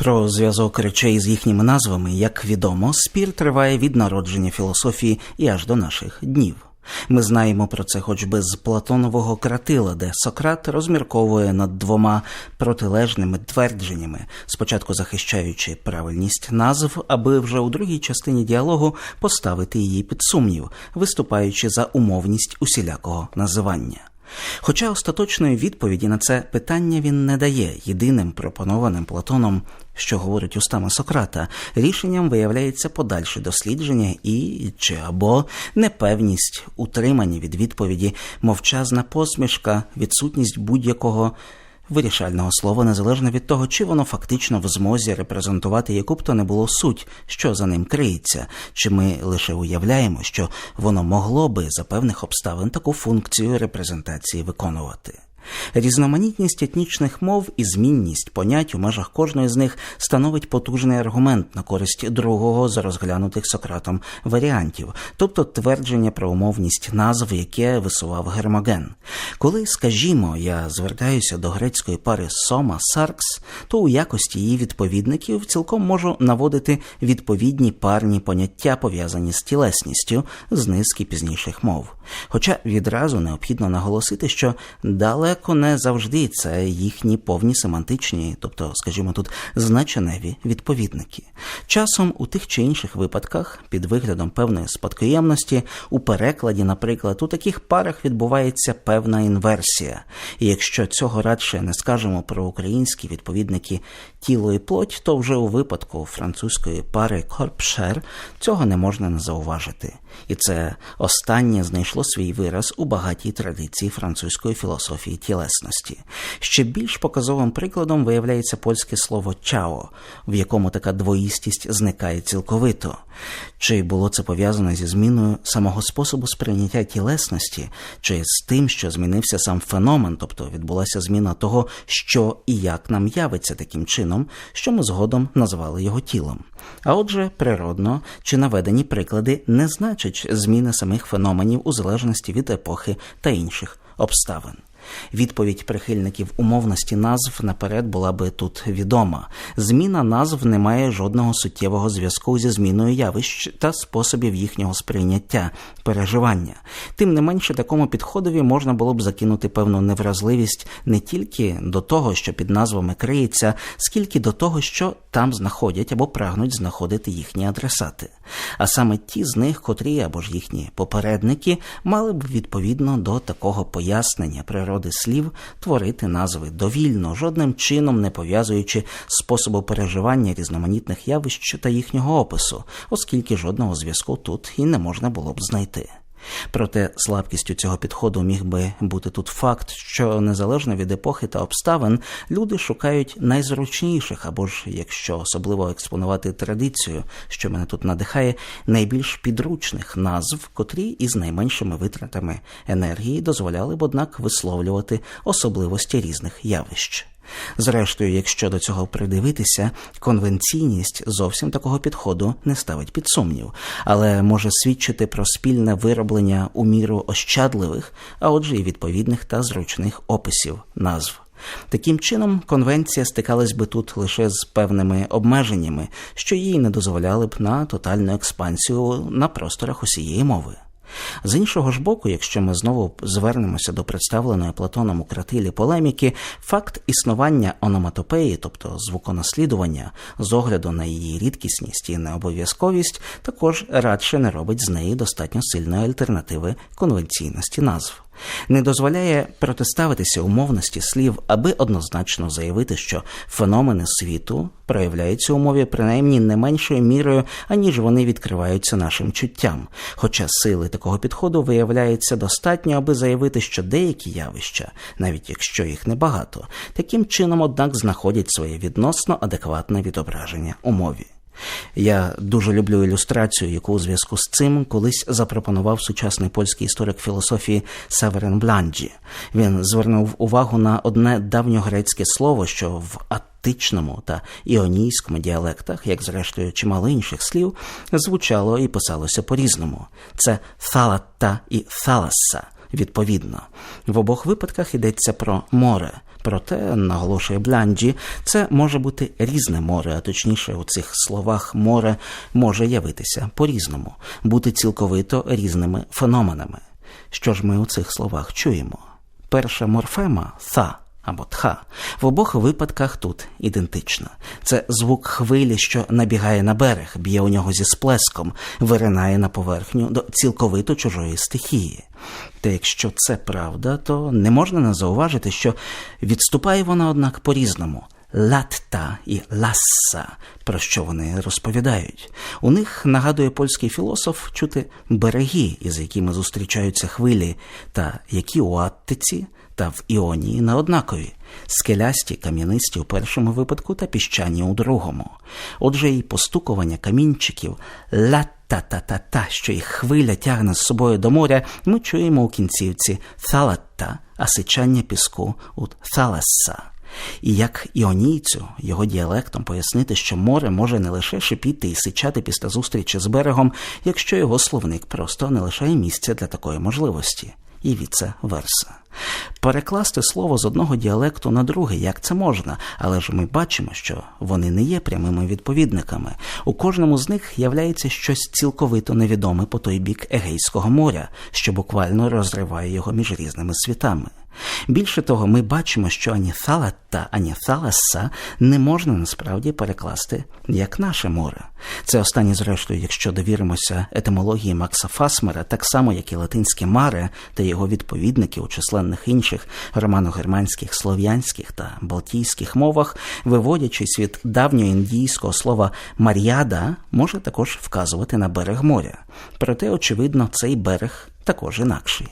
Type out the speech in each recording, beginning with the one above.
Про зв'язок речей з їхніми назвами, як відомо, спір триває від народження філософії і аж до наших днів. Ми знаємо про це хоч би з Платонового кратила, де Сократ розмірковує над двома протилежними твердженнями, спочатку захищаючи правильність назв, аби вже у другій частині діалогу поставити її під сумнів, виступаючи за умовність усілякого називання. Хоча остаточної відповіді на це питання він не дає єдиним пропонованим Платоном, що говорить устами Сократа, рішенням виявляється подальше дослідження і чи або непевність утримання від відповіді, мовчазна посмішка, відсутність будь-якого вирішального слова незалежно від того, чи воно фактично в змозі репрезентувати яку б то не було суть, що за ним криється, чи ми лише уявляємо, що воно могло би за певних обставин таку функцію репрезентації виконувати. Різноманітність етнічних мов і змінність понять у межах кожної з них становить потужний аргумент на користь другого з розглянутих Сократом варіантів, тобто твердження про умовність назв, яке висував Гермоген. Коли, скажімо, я звертаюся до грецької пари Сома Саркс, то у якості її відповідників цілком можу наводити відповідні парні поняття, пов'язані з тілесністю з низки пізніших мов. Хоча відразу необхідно наголосити, що далеко не завжди це їхні повні семантичні, тобто, скажімо, тут значеневі відповідники. Часом у тих чи інших випадках, під виглядом певної спадкоємності, у перекладі, наприклад, у таких парах відбувається певна інверсія. І якщо цього радше не скажемо про українські відповідники тіло і плоть, то вже у випадку французької пари корпшер цього не можна не зауважити. І це останнє знайшло свій вираз у багатій традиції французької філософії тілесності. Ще більш показовим прикладом виявляється польське слово чао, в якому така двоїстість зникає цілковито. Чи було це пов'язано зі зміною самого способу сприйняття тілесності, чи з тим, що змінився сам феномен, тобто відбулася зміна того, що і як нам явиться таким чином, що ми згодом назвали його тілом. А отже, природно чи наведені приклади не значать зміни самих феноменів у залежності від епохи та інших обставин. Відповідь прихильників умовності назв наперед була би тут відома. Зміна назв не має жодного суттєвого зв'язку зі зміною явищ та способів їхнього сприйняття, переживання. Тим не менше, такому підходові можна було б закинути певну невразливість не тільки до того, що під назвами криється, скільки до того, що там знаходять або прагнуть знаходити їхні адресати. А саме ті з них, котрі або ж їхні попередники, мали б відповідно до такого пояснення природи слів творити назви довільно, жодним чином не пов'язуючи способу переживання різноманітних явищ та їхнього опису, оскільки жодного зв'язку тут і не можна було б знайти. Проте слабкістю цього підходу міг би бути тут факт, що незалежно від епохи та обставин люди шукають найзручніших, або ж, якщо особливо експонувати традицію, що мене тут надихає, найбільш підручних назв, котрі із найменшими витратами енергії дозволяли б однак висловлювати особливості різних явищ. Зрештою, якщо до цього придивитися, конвенційність зовсім такого підходу не ставить під сумнів, але може свідчити про спільне вироблення у міру ощадливих, а отже, і відповідних та зручних описів назв. Таким чином, конвенція стикалась би тут лише з певними обмеженнями, що їй не дозволяли б на тотальну експансію на просторах усієї мови. З іншого ж боку, якщо ми знову звернемося до представленої Платоном у кратилі полеміки, факт існування ономатопеї, тобто звуконаслідування, з огляду на її рідкісність і необов'язковість, також радше не робить з неї достатньо сильної альтернативи конвенційності назв не дозволяє протиставитися умовності слів, аби однозначно заявити, що феномени світу проявляються у мові принаймні не меншою мірою, аніж вони відкриваються нашим чуттям. Хоча сили такого підходу виявляється достатньо, аби заявити, що деякі явища, навіть якщо їх небагато, таким чином, однак, знаходять своє відносно адекватне відображення у мові. Я дуже люблю ілюстрацію, яку у зв'язку з цим колись запропонував сучасний польський історик філософії Северен Бланджі. Він звернув увагу на одне давньогрецьке слово, що в аттичному та іонійському діалектах, як зрештою чимало інших слів, звучало і писалося по-різному. Це «тhalata» і «thalassa», відповідно. В обох випадках йдеться про море. Проте, наголошує Блянджі, це може бути різне море, а точніше, у цих словах море може явитися по-різному, бути цілковито різними феноменами. Що ж ми у цих словах чуємо? Перша морфема «тha» або тха в обох випадках тут ідентично. Це звук хвилі, що набігає на берег, б'є у нього зі сплеском, виринає на поверхню до цілковито чужої стихії. Та якщо це правда, то не можна не зауважити, що відступає вона, однак, по-різному. Латта і ласса, про що вони розповідають. У них нагадує польський філософ чути береги, із якими зустрічаються хвилі, та які у Аттиці та в Іонії на однакові, скелясті, кам'янисті у першому випадку та піщані у другому. Отже, і постукування камінчиків ла-та-та-та-та, що їх хвиля тягне з собою до моря, ми чуємо у кінцівці «тhalata», а сичання піску у «thalassa». І як іонійцю, його діалектом пояснити, що море може не лише шипіти і сичати після зустрічі з берегом, якщо його словник просто не лишає місця для такої можливості, і віце верса. Перекласти слово з одного діалекту на другий, як це можна, але ж ми бачимо, що вони не є прямими відповідниками. У кожному з них являється щось цілковито невідоме по той бік Егейського моря, що буквально розриває його між різними світами. Більше того, ми бачимо, що ані Тhalata, ані Thalassa не можна насправді перекласти як наше море. Це останнє, зрештою, якщо довіримося етимології Макса Фасмера, так само, як і латинське маре та його відповідники у численних інших романо-германських, слов'янських та балтійських мовах, виводячись від давньоіндійського слова мар'яда, може також вказувати на берег моря. Проте, очевидно, цей берег також інакший.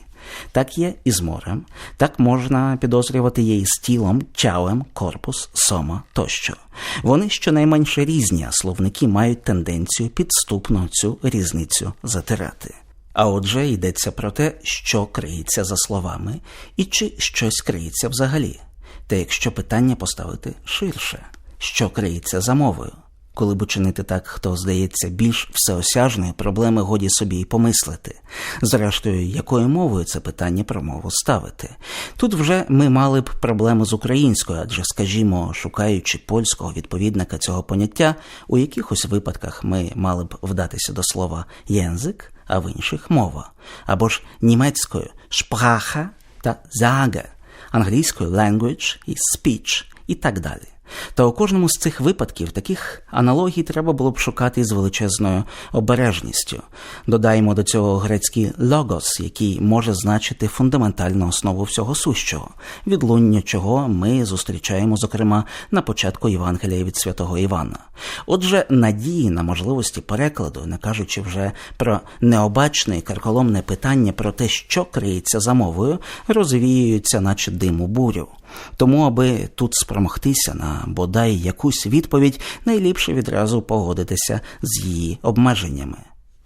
Так є і з морем, так можна підозрювати її з тілом, чалем, корпус, сома тощо. Вони щонайменше різні, а словники мають тенденцію підступно цю різницю затирати. А отже, йдеться про те, що криється за словами, і чи щось криється взагалі. Та якщо питання поставити ширше, що криється за мовою. Коли б учинити так, хто здається більш всеосяжної проблеми годі собі й помислити. Зрештою, якою мовою це питання про мову ставити? Тут вже ми мали б проблему з українською, адже, скажімо, шукаючи польського відповідника цього поняття, у якихось випадках ми мали б вдатися до слова єнзик, а в інших мова, або ж німецькою шпраха та заге, англійською language і speech і так далі. Та у кожному з цих випадків таких аналогій треба було б шукати з величезною обережністю. Додаємо до цього грецький логос, який може значити фундаментальну основу всього сущого, відлуння чого ми зустрічаємо, зокрема, на початку Євангелія від святого Івана. Отже, надії на можливості перекладу, не кажучи вже про необачне і карколомне питання про те, що криється за мовою, розвіюються, наче диму бурю. Тому, аби тут спромогтися на бодай якусь відповідь, найліпше відразу погодитися з її обмеженнями.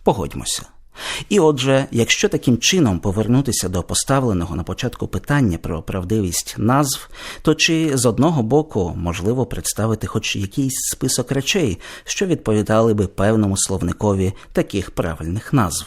Погодьмося. І отже, якщо таким чином повернутися до поставленого на початку питання про правдивість назв, то чи з одного боку можливо представити хоч якийсь список речей, що відповідали би певному словникові таких правильних назв?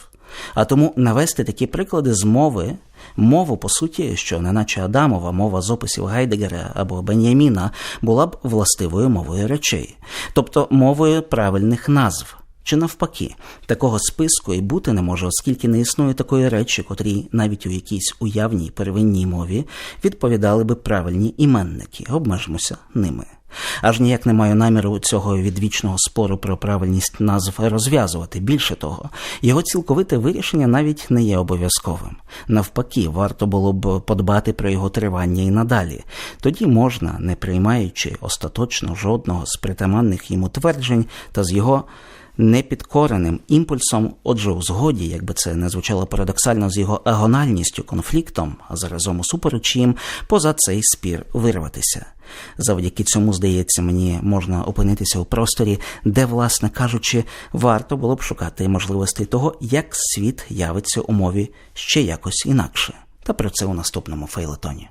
А тому навести такі приклади з мови, мову, по суті, що неначе Адамова мова з описів Гайдегера або Бен'яміна була б властивою мовою речей, тобто мовою правильних назв. Чи навпаки, такого списку і бути не може, оскільки не існує такої речі, котрі навіть у якійсь уявній первинній мові відповідали би правильні іменники, обмежимося ними. Аж ніяк не маю наміру цього відвічного спору про правильність назв розв'язувати. Більше того, його цілковите вирішення навіть не є обов'язковим. Навпаки, варто було б подбати про його тривання і надалі. Тоді можна, не приймаючи остаточно жодного з притаманних йому тверджень та з його непідкореним імпульсом, отже, у згоді, якби це не звучало парадоксально з його агональністю, конфліктом, а заразом усупереч їм, поза цей спір вирватися. Завдяки цьому, здається, мені можна опинитися у просторі, де, власне кажучи, варто було б шукати можливостей того, як світ явиться у мові ще якось інакше. Та про це у наступному фейлетоні.